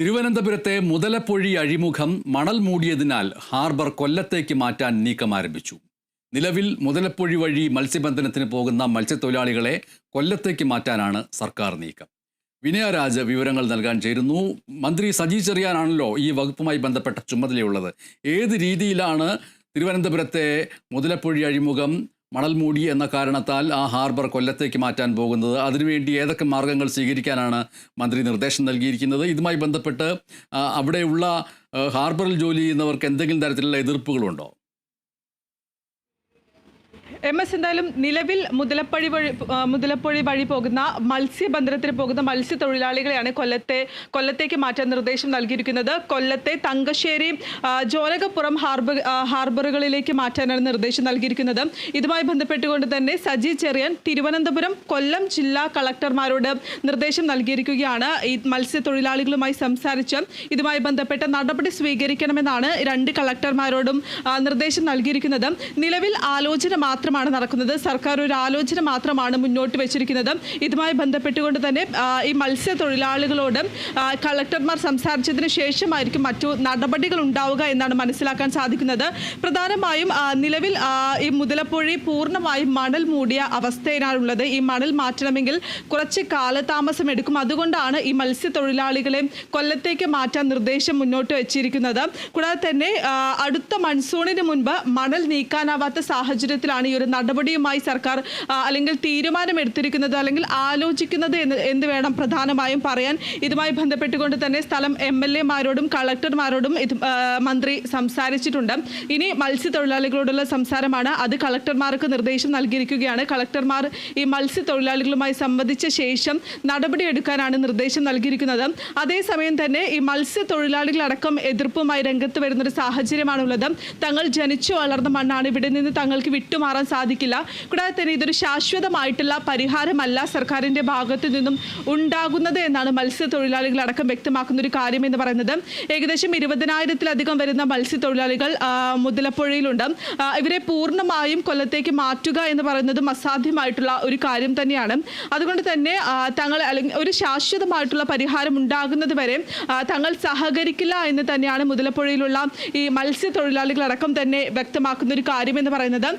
തിരുവനന്തപുരത്തെ മുതലപ്പൊഴി അഴിമുഖം മണൽ മൂടിയതിനാൽ ഹാർബർ കൊല്ലത്തേക്ക് മാറ്റാൻ നീക്കം ആരംഭിച്ചു. നിലവിൽ മുതലപ്പൊഴി വഴി മത്സ്യബന്ധനത്തിന് പോകുന്ന മത്സ്യത്തൊഴിലാളികളെ കൊല്ലത്തേക്ക് മാറ്റാനാണ് സർക്കാർ നീക്കം. വിനയരാജ് വിവരങ്ങൾ നൽകാൻ ചേരുന്നു. മന്ത്രി സജി ചെറിയാനാണല്ലോ ഈ വകുപ്പുമായി ബന്ധപ്പെട്ട ചുമതലയുള്ളത്. ഏത് രീതിയിലാണ് തിരുവനന്തപുരത്തെ മുതലപ്പൊഴി അഴിമുഖം മണൽ മൂടി എന്ന കാരണത്താൽ ആ ഹാർബർ കൊല്ലത്തേക്ക് മാറ്റാൻ പോകുന്നത്. അതിനുവേണ്ടി ഏതൊക്കെ മാർഗങ്ങൾ സ്വീകരിക്കാനാണ് മന്ത്രി നിർദ്ദേശം നൽകിയിരിക്കുന്നത്. ഇതുമായി ബന്ധപ്പെട്ട് അവിടെയുള്ള ഹാർബറിൽ ജോലി ചെയ്യുന്നവർക്ക് എന്തെങ്കിലും തരത്തിലുള്ള എതിർപ്പുകളുണ്ടോ? എം എസ് എന്തായാലും നിലവിൽ മുതലപ്പഴി വഴി മുതലപ്പൊഴി വഴി പോകുന്ന മത്സ്യബന്ധനത്തിന് പോകുന്ന മത്സ്യത്തൊഴിലാളികളെയാണ് കൊല്ലത്തെ കൊല്ലത്തേക്ക് മാറ്റാൻ നിർദ്ദേശം നൽകിയിരിക്കുന്നത്. കൊല്ലത്തെ തങ്കശ്ശേരി ജോലകപ്പുറം ഹാർബർ ഹാർബറുകളിലേക്ക് മാറ്റാനാണ് നിർദ്ദേശം നൽകിയിരിക്കുന്നത്. ഇതുമായി ബന്ധപ്പെട്ടുകൊണ്ട് തന്നെ സജി ചെറിയൻ തിരുവനന്തപുരം കൊല്ലം ജില്ലാ കളക്ടർമാരോട് നിർദ്ദേശം നൽകിയിരിക്കുകയാണ്. ഈ മത്സ്യത്തൊഴിലാളികളുമായി സംസാരിച്ച് ഇതുമായി ബന്ധപ്പെട്ട നടപടി സ്വീകരിക്കണമെന്നാണ് രണ്ട് കളക്ടർമാരോടും നിർദ്ദേശം നൽകിയിരിക്കുന്നത്. നിലവിൽ ആലോചന മാത്രമാണ് നടക്കുന്നത്. സർക്കാർ ഒരു ആലോചന മാത്രമാണ് മുന്നോട്ട് വെച്ചിരിക്കുന്നത്. ഇതുമായി ബന്ധപ്പെട്ടുകൊണ്ട് തന്നെ ഈ മത്സ്യത്തൊഴിലാളികളോട് തൊഴിലാളികളോട് കളക്ടർമാർ സംസാരിച്ചതിന് ശേഷമായിരിക്കും മറ്റു നടപടികൾ ഉണ്ടാവുക എന്നാണ് മനസ്സിലാക്കാൻ സാധിക്കുന്നത്. പ്രധാനമായും നിലവിൽ ഈ മുതലപ്പുഴി പൂർണമായും മണൽ മൂടിയ അവസ്ഥയിലാണുള്ളത് ഈ മണൽ മാറ്റണമെങ്കിൽ കുറച്ച് കാലതാമസം എടുക്കും. അതുകൊണ്ടാണ് ഈ മത്സ്യത്തൊഴിലാളികളെ കൊല്ലത്തേക്ക് മാറ്റാൻ നിർദ്ദേശം മുന്നോട്ട് വെച്ചിരിക്കുന്നത്. കൂടാതെ തന്നെ അടുത്ത മൺസൂണിന് മുൻപ് മണൽ നീക്കാനാവാത്ത സാഹചര്യത്തിലാണ് ഈ ഒരു നടപടിയുമായി സർക്കാർ അല്ലെങ്കിൽ തീരുമാനമെടുത്തിരിക്കുന്നത് അല്ലെങ്കിൽ ആലോചിക്കുന്നത് എന്ന് എന്ത് വേണം പ്രധാനമായും പറയാൻ. ഇതുമായി ബന്ധപ്പെട്ടുകൊണ്ട് തന്നെ സ്ഥലം എം എൽ എമാരോടും കളക്ടർമാരോടും ഇത് മന്ത്രി സംസാരിച്ചിട്ടുണ്ട്. ഇനി മത്സ്യത്തൊഴിലാളികളോടുള്ള സംസാരമാണ്. അത് കളക്ടർമാർക്ക് നിർദ്ദേശം നൽകിയിരിക്കുകയാണ്. കളക്ടർമാർ ഈ മത്സ്യത്തൊഴിലാളികളുമായി സംവദിച്ച ശേഷം നടപടിയെടുക്കാനാണ് നിർദ്ദേശം നൽകിയിരിക്കുന്നത്. അതേസമയം തന്നെ ഈ മത്സ്യത്തൊഴിലാളികളടക്കം എതിർപ്പുമായി രംഗത്ത് വരുന്നൊരു സാഹചര്യമാണുള്ളത്. തങ്ങൾ ജനിച്ചു വളർന്ന മണ്ണാണ്. ഇവിടെ നിന്ന് തങ്ങൾക്ക് വിട്ടുമാറാൻ സാധിക്കില്ല. കൂടാതെ തന്നെ ഇതൊരു ശാശ്വതമായിട്ടുള്ള പരിഹാരമല്ല സർക്കാരിന്റെ ഭാഗത്തു നിന്നും ഉണ്ടാകുന്നത് എന്നാണ് മത്സ്യത്തൊഴിലാളികളടക്കം വ്യക്തമാക്കുന്ന ഒരു കാര്യം എന്ന് പറയുന്നത്. ഏകദേശം ഇരുപതിനായിരത്തിലധികം വരുന്ന മത്സ്യത്തൊഴിലാളികൾ മുതലപ്പുഴയിലുണ്ട്. ഇവരെ പൂർണമായും കൊല്ലത്തേക്ക് മാറ്റുക എന്ന് പറയുന്നതും അസാധ്യമായിട്ടുള്ള ഒരു കാര്യം തന്നെയാണ്. അതുകൊണ്ട് തന്നെ തങ്ങൾ അല്ലെങ്കിൽ ഒരു ശാശ്വതമായിട്ടുള്ള പരിഹാരം ഉണ്ടാകുന്നത് വരെ തങ്ങൾ സഹകരിക്കില്ല എന്ന് തന്നെയാണ് മുതലപ്പുഴയിലുള്ള ഈ മത്സ്യത്തൊഴിലാളികളടക്കം തന്നെ വ്യക്തമാക്കുന്ന ഒരു കാര്യം എന്ന് പറയുന്നത്.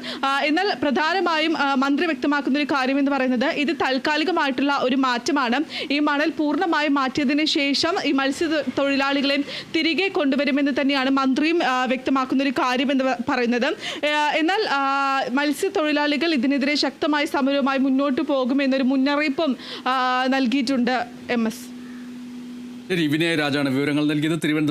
എന്നാൽ പ്രധാനമായും മന്ത്രി വ്യക്തമാക്കുന്ന ഒരു കാര്യം എന്ന് പറയുന്നത് ഇത് താൽക്കാലികമായിട്ടുള്ള ഒരു മാറ്റമാണ്. ഈ മണൽ പൂർണമായും മാറ്റിയതിന് ശേഷം ഈ മത്സ്യത്തൊഴിലാളികളെ തിരികെ കൊണ്ടുവരുമെന്ന് തന്നെയാണ് മന്ത്രിയും വ്യക്തമാക്കുന്ന ഒരു കാര്യം എന്ന് പറയുന്നത്. എന്നാൽ മത്സ്യ തൊഴിലാളികൾ ഇതിനെതിരെ ശക്തമായ സമരവുമായി മുന്നോട്ട് പോകുമെന്നൊരു മുന്നറിയിപ്പും നൽകിയിട്ടുണ്ട് എം എസ്. ശരി വിനയരാജാണ് വിവരങ്ങൾ നൽകിയത്. തിരുവനന്തപുരം